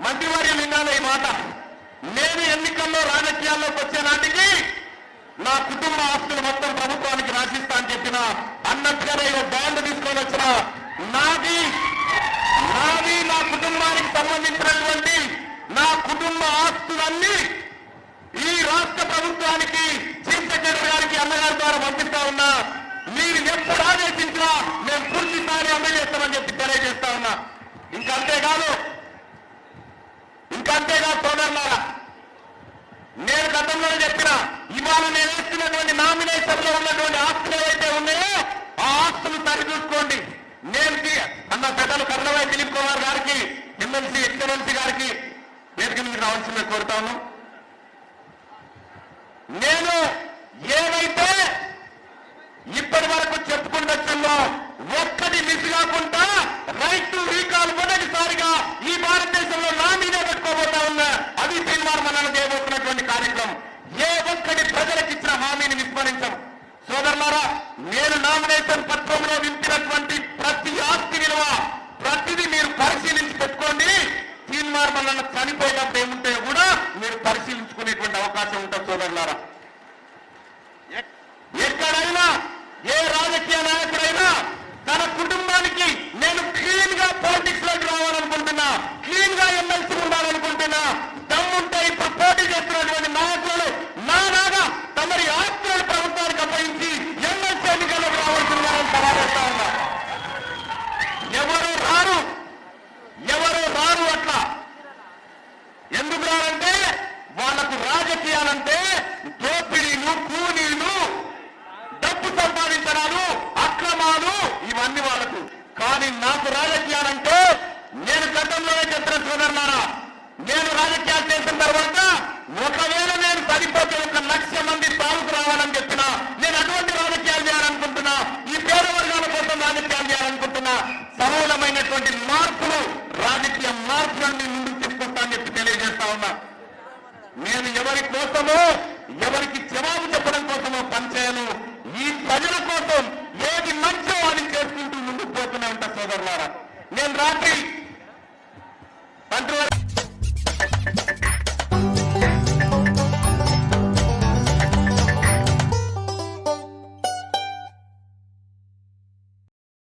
మంత్రివర్యం వినాలి ఈ మాట. నేను ఎన్నికల్లో రాజకీయాల్లోకి వచ్చే నాటికి నా కుటుంబ ఆస్తులు మొత్తం ప్రభుత్వానికి రాసిస్తా అని చెప్పిన అన్నట్టుగానే బాండ్ తీసుకొని వచ్చిన నాది నాది నా కుటుంబానికి సంబంధించినటువంటి నా కుటుంబ ఆస్తులన్నీ ఈ రాష్ట్ర ప్రభుత్వానికి చీఫ్ సెక్రటరీ గారికి అన్నగారి ద్వారా పంపిస్తా ఉన్నా. మీరు ఎప్పుడు ఆదేశించినా గతంలో చెప్పిన ఇవాళ నేను వేస్తున్నటువంటి నామినేషన్లో ఉన్నటువంటి ఆస్తులు ఏవైతే ఉన్నాయో ఆ ఆస్తులు సరిచూసుకోండి. నేను అన్న పెద్దలు కర్ణవై దిలీప్ కుమార్ గారికి ఎమ్మెల్సీ ఎక్సలెన్సీ గారికి వేదిక మీద రావాల్సిందే కోరుతాను నేను ఏవైతే ఇప్పటి వరకు చెప్పుకుంటూ ఒక్కటి మిస్ కాకుండా రైట్ తీన్మార్ చనిపోయినప్పుడు ఏముంటాయో కూడా మీరు పరిశీలించుకునేటువంటి అవకాశం ఉంటుంది సోదరులారా. ఎక్కడైనా ఏ రాజకీయ నాయకుడైనా తన కుటుంబానికి నేను క్లీన్గా పాలిటిక్స్లోకి రావాలనుకుంటున్నా. క్లీన్గా ఎమ్మెల్సీ రాజకీయాలంటే దోపిడీలు కూలీలు డబ్బు సంపాదించడాలు అక్రమాలు ఇవన్నీ వాళ్ళకు. కానీ నాకు రాజకీయాలంటే నేను గతంలోనే చెప్పిన సోదరులారా నేను రాజకీయాలు చేసిన తర్వాత ఒకవేళ నేను పడిపోతే ఒక లక్ష మంది సాగుకు రావాలని చెప్పినా నేను అటువంటి రాజకీయాలు చేయాలనుకుంటున్నా ఈ పేద వర్గాల కోసం రాజకీయాలు చేయాలనుకుంటున్నా సమూలమైనటువంటి మార్పులు రాజకీయ కోసమో ఎవరికి జవాబు చెప్పడం కోసమో పనిచేయను ఈ ప్రజల కోసం ఏది మంచి వాళ్ళు చేసుకుంటూ ముందుకు పోతున్నాయంట సోదరులారా. నేను రాత్రి